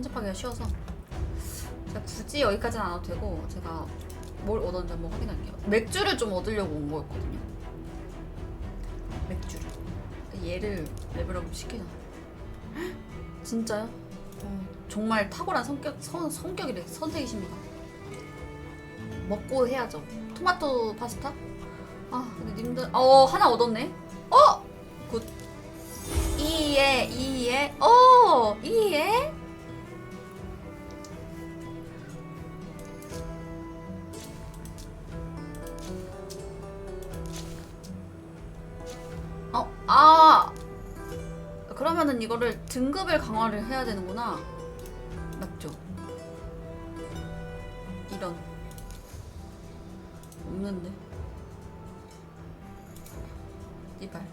편집하기가 쉬워서 제가 굳이 여기까지는 안 와도 되고 제가 뭘 얻었는지 한번 확인할게요. 맥주를 좀 얻으려고 온 거였거든요. 맥주를. 얘를 레벨업 시키자. 헉, 진짜요? 어, 정말 탁월한 성격 선, 성격이래 선택이십니다. 먹고 해야죠. 토마토 파스타? 아 근데 님들 어 하나 얻었네. 어 굿. 이에 이에 어 이에 어, 아! 그러면은 이거를 등급을 강화를 해야 되는구나. 맞죠? 이런. 없는데. 이발.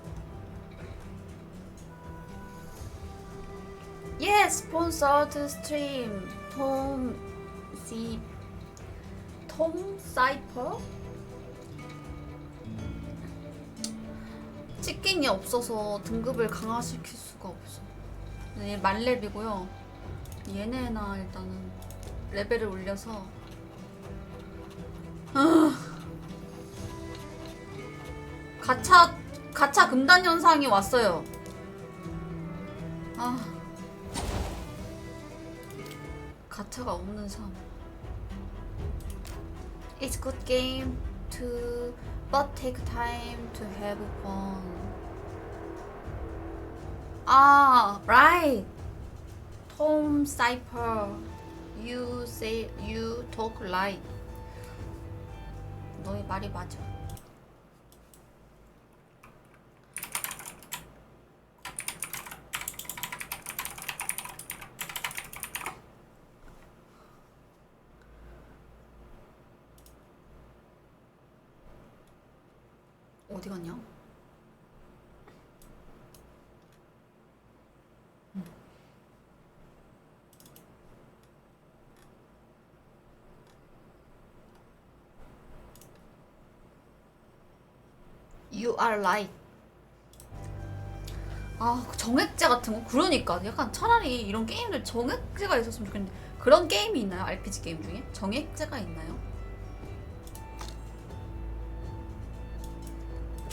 예, 스폰서드 스트림. 톰, 시, 톰 사이퍼? 치킨이 없어서 등급을 강화시킬 수가 없어. 얘 만렙이고요. 얘네나 일단은 레벨을 올려서 아. 가차 가차 금단 현상이 왔어요. 아 가차가 없는 삶. It's good game to but take time to have fun. 아, right. Tom Cypher, you say you talk right. 너의 말이 맞아. 어디 갔냐? You are right. 아, 그 정액제 같은 거? 그러니까. 약간 차라리 이런 게임들 정액제가 있었으면 좋겠는데. 그런 게임이 있나요? RPG 게임 중에? 정액제가 있나요?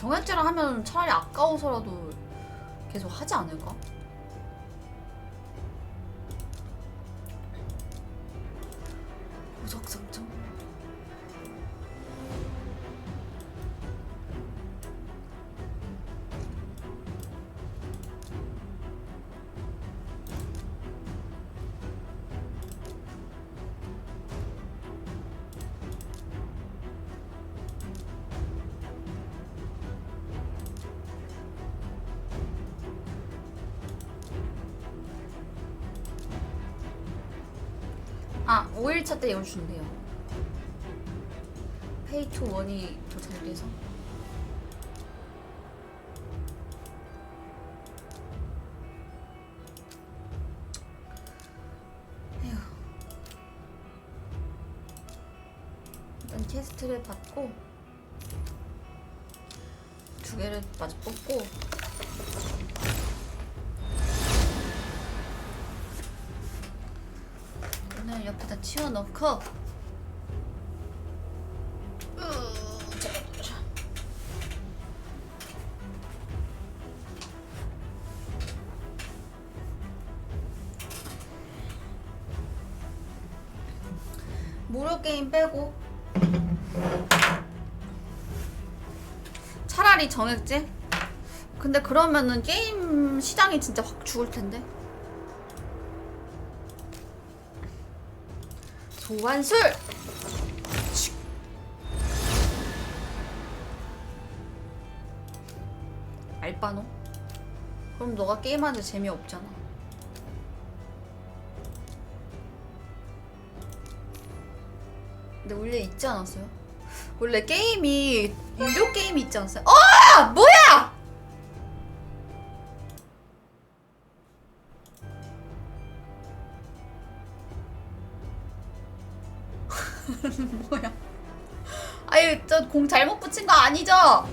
정액제라 하면 차라리 아까워서라도 계속 하지 않을까? 아, 5일차 때 이걸 준대요. 페이 투 원이 더 잘 돼서. 퀘스트를 받고 두 개를 마저 뽑고 자. 무료 게임 빼고 차라리 정액제? 근데 그러면은 게임 시장이 진짜 확 죽을 텐데. 소환술! 알바노? 그럼 너가 게임하는데 재미없잖아. 근데 원래 있지 않았어요? 원래 게임이 유료 게임이 있지 않았어요? 어! 뭐야! 뭐야? 아유, 저 공 잘못 붙인 거 아니죠? 와,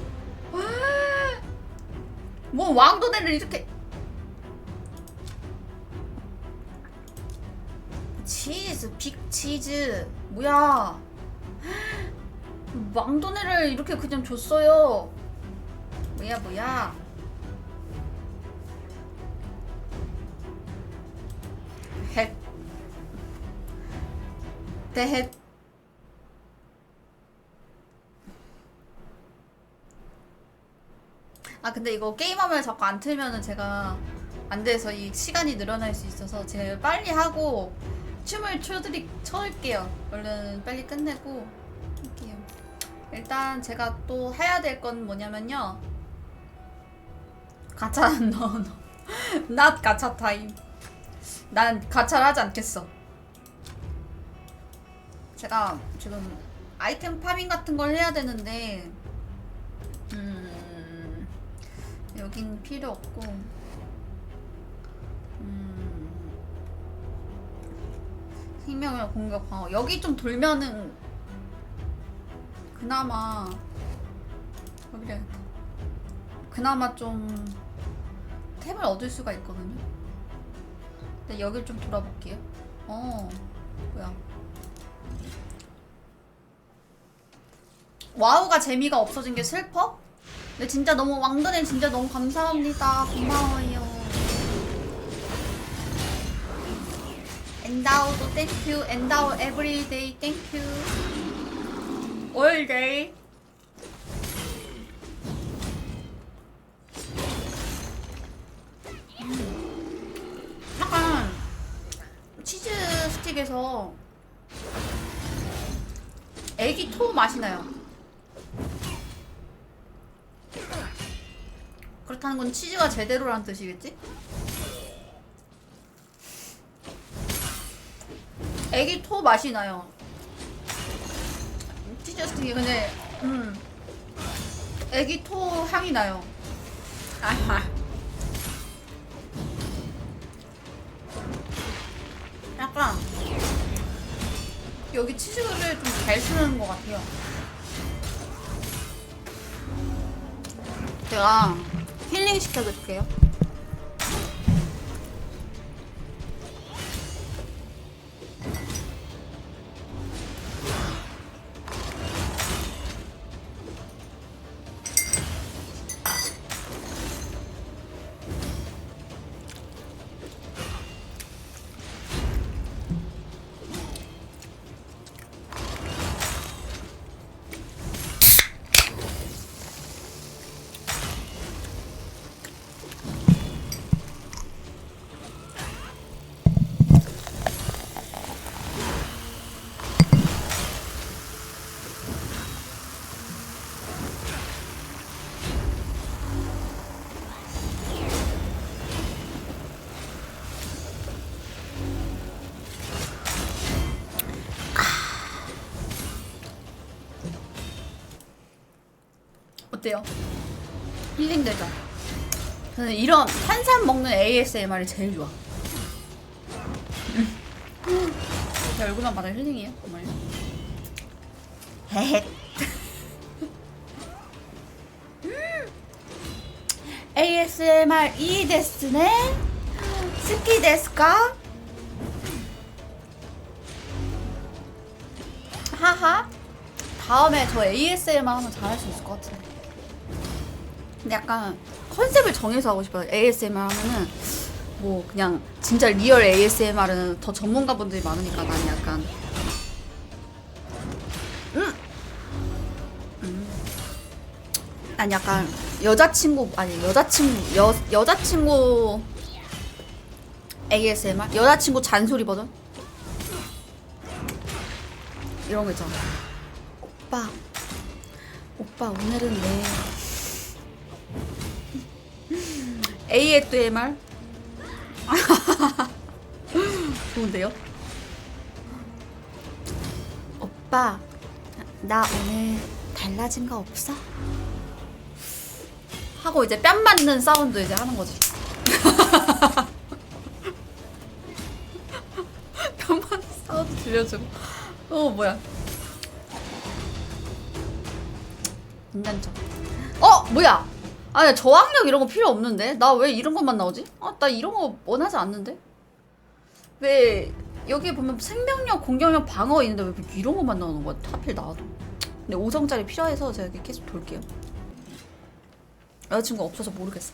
뭐 왕도대를 이렇게 치즈 빅 치즈 뭐야? 망도네를 이렇게 그냥 줬어요. 뭐야 뭐야? 헷. 대헷 아 근데 이거 게임하면 자꾸 안 틀면은 제가 안 돼서 이 시간이 늘어날 수 있어서 제가 빨리 하고 춤을 춰드리 춰올게요. 얼른 빨리 끝내고 할게요. 일단 제가 또 해야 될 건 뭐냐면요. 가차 너너 not 가차 타임. 난 가차를 하지 않겠어. 제가 지금 아이템 파밍 같은 걸 해야 되는데 음 여긴 필요 없고. 음. 생명을 공격 방어. 여기 좀 돌면은 그나마 여기를. 그나마 좀 템을 얻을 수가 있거든요. 근데 여길 좀 돌아볼게요. 어 뭐야. 와우가 재미가 없어진 게 슬퍼? 근데 진짜 너무 왕건에 진짜 너무 감사합니다. 고마워요. 엔다우도 땡큐. 엔다우 에브리데이 땡큐. 올데이. 약간 치즈 스틱에서 애기 토 맛이 나요. 그렇다는 건 치즈가 제대로란 뜻이겠지? 애기 토 맛이 나요. 치즈 스틱이 근데 음 애기 토 향이 나요. 아하. 약간 여기 치즈를 좀 잘 쓰는 것 같아요. 제가 힐링 시켜드릴게요. 어때요? 힐링되죠? 저는 이런 탄산 먹는 ASMR이 제일 좋아. 제 얼굴만 봐도 힐링이에요, 정말요. 헤헷. ASMR 이 데스네? 스키 데스까? 하하. 다음에 저 ASMR 하면 잘할 수 있을 것 같은데. 근데 약간 컨셉을 정해서 하고 싶어요. ASMR 하면은 뭐 그냥 진짜 리얼 ASMR은 더 전문가분들이 많으니까 난 약간 음. 음. 난 약간 여자친구 아니 여자친구 여 여자친구 ASMR 여자친구 잔소리 버전 이런 거 있잖아. 오빠 오빠 오늘은 내 ASMR 좋은데요? 오빠 나 오늘 달라진 거 없어? 하고 이제 뺨 맞는 사운드 이제 하는 거지. 뺨 맞는 사운드 들려주고. 어 뭐야? 인간적. 어 뭐야? 아니 저항력 이런 거 필요 없는데 나 왜 이런 것만 나오지? 아나 이런 거 원하지 않는데 왜 여기 보면 생명력, 공격력, 방어 있는데 왜 이런 것만 나오는 거야? 하필 나와도. 근데 5성짜리 필요해서 제가 이렇게 계속 돌게요. 여자친구 없어서 모르겠어.